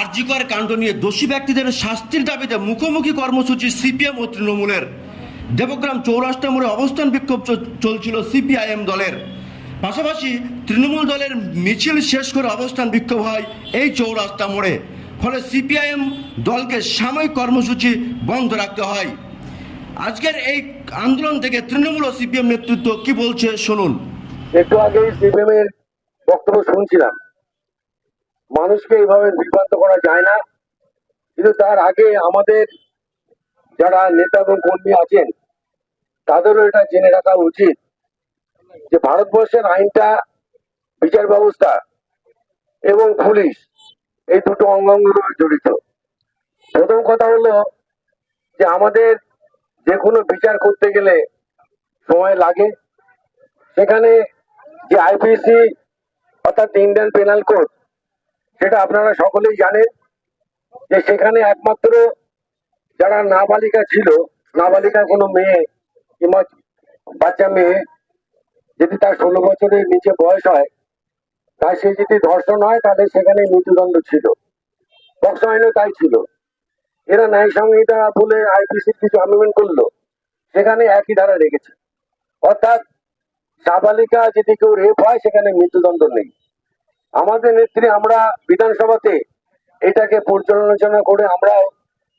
আরজিকর কাণ্ড নিয়ে দোষী ব্যক্তিদের শাস্তির দাবিতে মুখোমুখি কর্মসূচি সিপিএম ও তৃণমূলের। দেবগ্রাম চৌরাস্তা মোড়ে অবস্থান বিক্ষোভ চলছিল সিপিআইএম দলের। পাশাপাশি তৃণমূল দলের মিছিল শেষ করে অবস্থান বিক্ষোভ হয় এই চৌরাস্তা মোড়ে। ফলে সিপিআইএম দলকে সাময়িক কর্মসূচি বন্ধ রাখতে হয়। আজকের এই আন্দোলন থেকে তৃণমূল ও সিপিএম নেতৃত্ব কি বলছে, শুনুন। একটু আগে সিপিএম এর বক্তব্য শুনছিলাম। মানুষকে এইভাবে বিভ্রান্ত করা যায় না। কিন্তু তার আগে আমাদের যারা নেতা এবং কর্মী আছেন, তাদেরও এটা জেনে রাখা উচিত যে ভারতবর্ষের আইনটা, বিচার ব্যবস্থা এবং পুলিশ এই দুটো অঙ্গাঙ্গের উপর জড়িত। প্রথম কথা হলো যে আমাদের যে কোনো বিচার করতে গেলে সময় লাগে। সেখানে যে আইপিসি অর্থাৎ ইন্ডিয়ান পেনাল কোড সেটা আপনারা সকলেই জানেন যে সেখানে একমাত্র যারা নাবালিকা ছিল নাবালিকা কোনো মেয়ে কিংবা বাচ্চা মেয়ে যদি তার ষোলো বছরের নিচে বয়স হয়, তার সে যদি ধর্ষণ হয় তাহলে সেখানে মৃত্যুদণ্ড ছিল। বক্স আইনও তাই ছিল। এরা ন্যায় সংহিতা বলে আইপিসির কিছু আমেন্ডমেন্ট করল। সেখানে একই ধারা রেখেছে। অর্থাৎ সাবালিকা যদি কেউ রেপ হয়, সেখানে মৃত্যুদণ্ড নেই। আমাদের নেত্রী আমরা বিধানসভাতে এটাকে পর্যালোচনা করে আমরা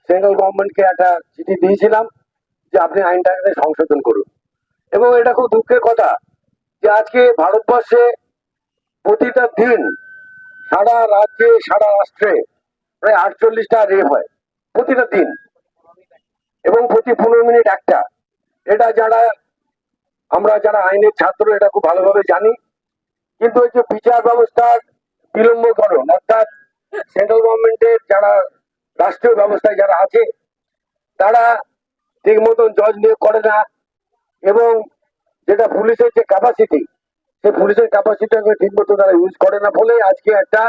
সেন্ট্রাল গভর্নমেন্টকে একটা চিঠি দিয়েছিলাম যে আপনি আইনটাকে সংশোধন করুন। এবং এটা খুব দুঃখের কথা যে আজকে ভারতবর্ষে প্রতিটা দিন সারা রাজ্যে, সারা রাষ্ট্রে প্রায় আটচল্লিশটা রেপ হয় প্রতিটা দিন। এবং প্রতি পনেরো মিনিট একটা। এটা যারা, আমরা যারা আইনের ছাত্র, এটা খুব ভালোভাবে জানি। কিন্তু এই যে বিচার ব্যবস্থার বিলম্বকরণ অর্থাৎ সেন্ট্রাল গভর্নমেন্টের যারা রাষ্ট্রীয় ব্যবস্থায় যারা আছে, তারা ঠিক মতন জজ নিয়োগ করে না এবং যেটা পুলিশের যে ক্যাপাসিটি সেই পুলিশের ক্যাপাসিটিকে ঠিক মতো তারা ইউজ করে না। বলে আজকে একটা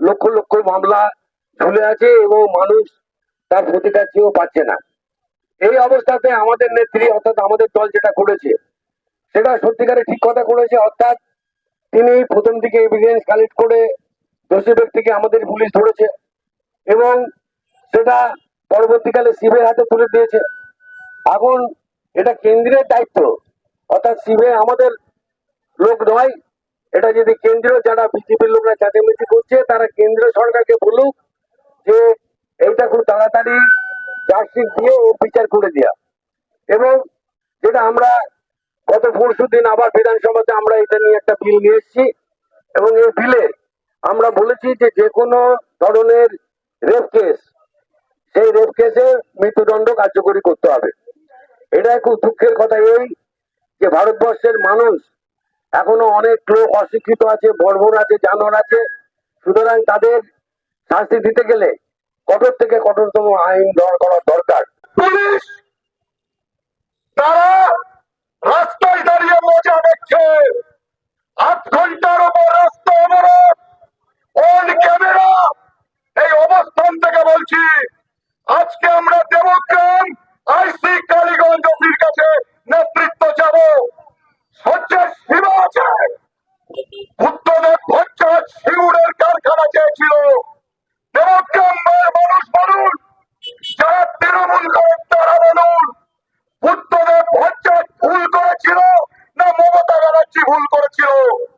লক্ষ লক্ষ মামলা ঝুলে আছে এবং মানুষ তার প্রতিকার চেয়েও পাচ্ছে না। এই অবস্থাতে আমাদের নেত্রী, অর্থাৎ আমাদের দল যেটা করেছে, সেটা সত্যিকারে ঠিক কথা করেছে, অর্থাৎ তিনি প্রথম দিকে এভিডেন্স কালেক্ট করে দোষী ব্যক্তিকে আমাদের পুলিশ ধরেছে এবং সেটা পরবর্তীকালে সিবিআই হাতে তুলে দিয়েছে। এখন এটা কেন্দ্রের দায়িত্ব, অর্থাৎ সিবিআই আমাদের লোক নয়, এটা যদি কেন্দ্রীয় যারা বিজেপির লোকরা চাঁচামেচি করছে, তারা কেন্দ্র সরকারকে বলুক যে এইটা খুব তাড়াতাড়ি চার্জশিট দিয়ে ও বিচার করে দেওয়া এবং যেটা আমরা গত পরশু দিন আবার বিধানসভাতে আমরা এটা নিয়ে একটা বিল নিয়ে এসেছি। এবং এই বিলে আমরা বলেছি যে যে কোনো ধরনের রেপ কেস সেই রেপ কেসে মৃত্যুদণ্ড কার্যকরী করতে হবে। এটা খুব দুঃখের কথা এই যে ভারতবর্ষের মানুষ এখনও অনেক লোক অশিক্ষিত আছে, বর্বর আছে, জানোয়ার আছে। সুতরাং তাদের শাস্তি দিতে গেলে কঠোর থেকে কঠোরতম আইন করা দরকার। পুলিশ, তারা মজা দেখছে ঘণ্টার উপর agora